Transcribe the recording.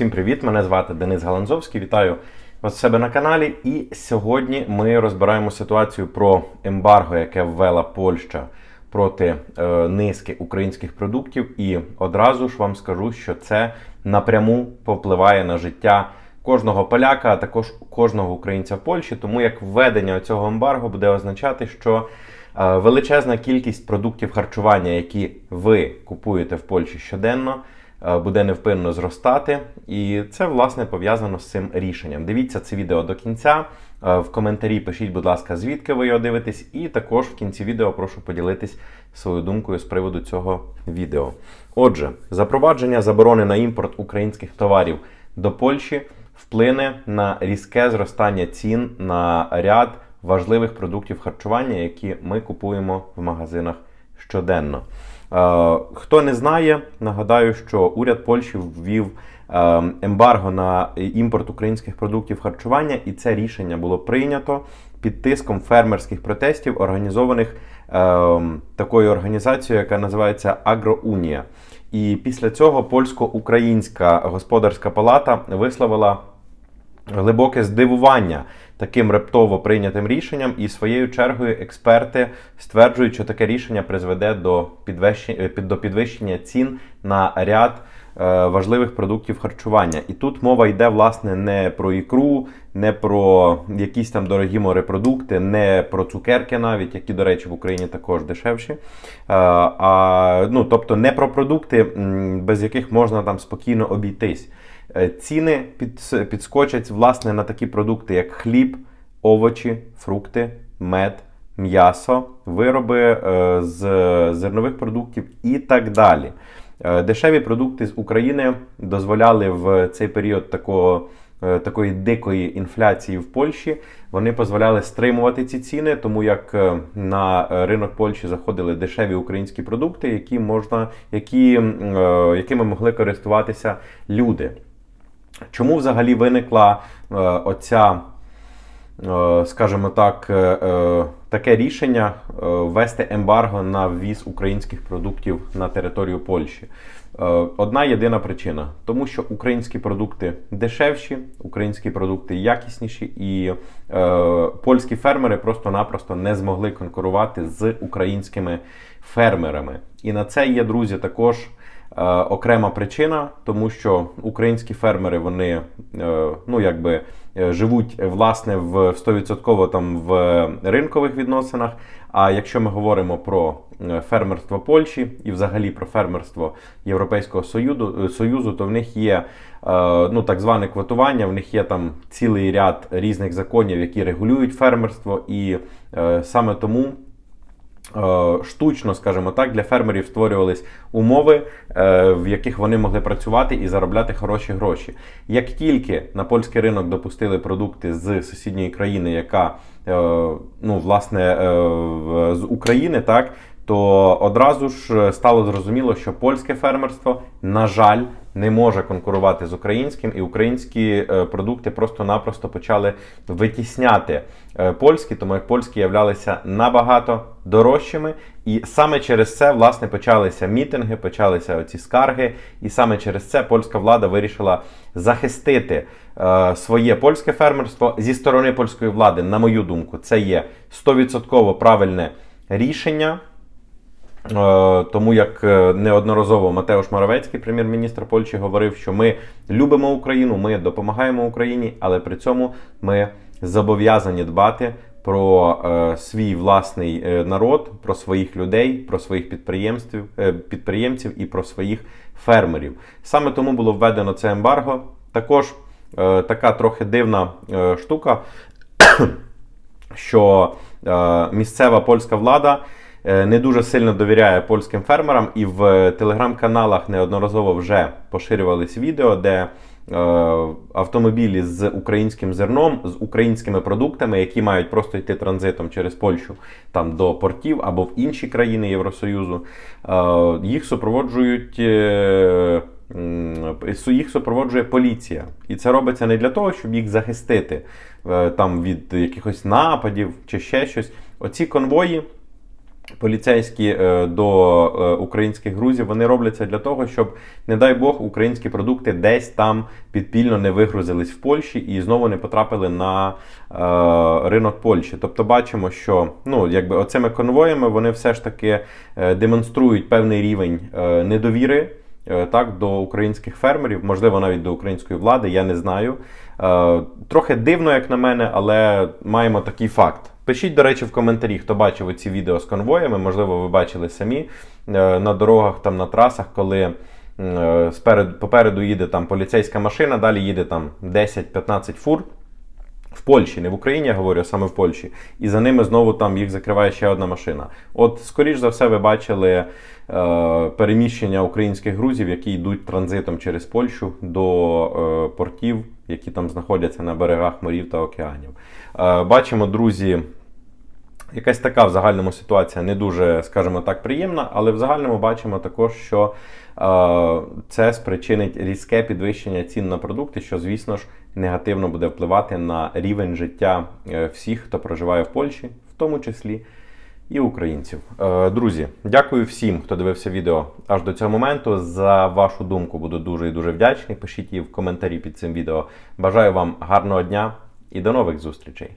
Всім привіт! Мене звати Денис Галанзовський. Вітаю вас у себе на каналі. І сьогодні ми розбираємо ситуацію про ембарго, яке ввела Польща проти е, низки українських продуктів. І одразу ж вам скажу, що це напряму попливає на життя кожного поляка, а також кожного українця в Польщі. Тому як введення цього ембарго буде означати, що е, величезна кількість продуктів харчування, які ви купуєте в Польщі щоденно буде невпинно зростати, і це власне пов'язано з цим рішенням. Дивіться це відео до кінця. Е, В коментарі пишіть, будь ласка, звідки ви його дивитесь, і також в кінці відео прошу поділитись своєю думкою з приводу цього відео. Отже, запровадження заборони на імпорт українських товарів до Польщі вплине на різке зростання цін на ряд важливих продуктів харчування, які ми купуємо в магазинах щоденно. Е, Хто не знає, нагадаю, що уряд Польщі ввів е, ембарго на імпорт українських продуктів харчування, і це рішення було прийнято під тиском фермерських протестів, організованих е, такою організацією, яка називається Агроунія. І після цього польсько-українська господарська палата висловила глибоке здивування таким рептово прийнятим рішенням, і своєю чергою експерти стверджують, що таке рішення призведе до підвищення, до підвищення цін на ряд е, важливих продуктів харчування. І тут мова йде власне не про ікру, не про якісь там дорогі морепродукти, не про цукерки, навіть які, до речі, в Україні також дешевші. Е, А, ну, тобто не про продукти, без яких можна там спокійно обійтись. Е, Ціни під, підскочать власне на такі продукти, як хліб, овочі, фрукти, мед, м'ясо, вироби е, з зернових продуктів і так далі. Е, Дешеві продукти з України дозволяли в цей період такого. Такої дикої інфляції в Польщі вони дозволяли стримувати ці ціни, тому як на ринок Польщі заходили дешеві українські продукти, які можна, які, якими могли користуватися люди. Чому взагалі виникла е, оця, е, скажімо так, е, таке рішення ввести ембарго на ввіз українських продуктів на територію Польщі? Одна єдина причина, тому що українські продукти дешевші, українські продукти якісніші, і е, польські фермери просто-напросто не змогли конкурувати з українськими фермерами. І на це є, друзі, також окрема причина, тому що українські фермери вони е, ну якби е, живуть е, власне в 100% там в ринкових відносинах. А якщо ми говоримо про е, фермерство Польщі і взагалі про фермерство Європейського Союзу, Союзу, то в них є е, ну, так зване квотування, в них є там цілий ряд різних законів, які регулюють фермерство, і е, саме тому е, штучно, скажімо так, для фермерів створювались умови, е, в яких вони могли працювати і заробляти хороші гроші. Як тільки на польський ринок допустили продукти з сусідньої країни, яка е, ну, власне е, з України, так. То одразу ж стало зрозуміло, що польське фермерство, на жаль, не може конкурувати з українським, і українські е, продукти просто-напросто почали витісняти е, польські, тому як польські являлися набагато дорожчими. І саме через це власне почалися мітинги, почалися оці скарги, і саме через це польська влада вирішила захистити е, своє польське фермерство зі сторони польської влади. На мою думку, це є 100% правильне рішення. Е, Тому як е, неодноразово Матеуш Моровецький, прем'єр-міністр Польщі, говорив, що ми любимо Україну, ми допомагаємо Україні, але при цьому ми зобов'язані дбати про е, свій власний народ, про своїх людей, про своїх підприємців, підприємців і про своїх фермерів. Саме тому було введено це ембарго. Також така трохи дивна штука що місцева польська влада не дуже сильно довіряє польським фермерам, і в телеграм-каналах неодноразово вже поширювались відео, де е, автомобілі з українським зерном, з українськими продуктами, які мають просто йти транзитом через Польщу там до портів або в інші країни Євросоюзу, е, їх супроводжують. е, їх супроводжує поліція, і це робиться не для того, щоб їх захистити е, там від якихось нападів чи ще щось. Оці конвої поліцейські е, до е, українських грузів, вони робляться для того, щоб, не дай Бог, українські продукти десь там підпільно не вигрузились в Польщі і знову не потрапили на е, ринок Польщі. Тобто бачимо, що ну, якби оцими конвоями вони все ж таки демонструють певний рівень недовіри. Е, Так, до українських фермерів, можливо, навіть до української влади, я не знаю. Е, Трохи дивно, як на мене, але маємо такий факт. Пишіть, до речі, в коментарі, хто бачив ці відео з конвоями. Можливо, ви бачили самі е, на дорогах, там на трасах, коли сперед, попереду їде там поліцейська машина, далі їде там 10-15 фур. В Польщі, не в Україні, я говорю, а саме в Польщі. І за ними знову там їх закриває ще одна машина. От, скоріш за все, ви бачили е, переміщення українських грузів, які йдуть транзитом через Польщу до е, портів, які там знаходяться на берегах морів та океанів. Е, бачимо, друзі, Якась така в загальному ситуація не дуже, скажімо так, приємна, але в загальному бачимо також, що е, це спричинить різке підвищення цін на продукти, що, звісно ж, негативно буде впливати на рівень життя е, всіх, хто проживає в Польщі, в тому числі і українців. Е, друзі, дякую всім, хто дивився відео аж до цього моменту. За вашу думку буду дуже і дуже вдячний. Пишіть її в коментарі під цим відео. Бажаю вам гарного дня і до нових зустрічей!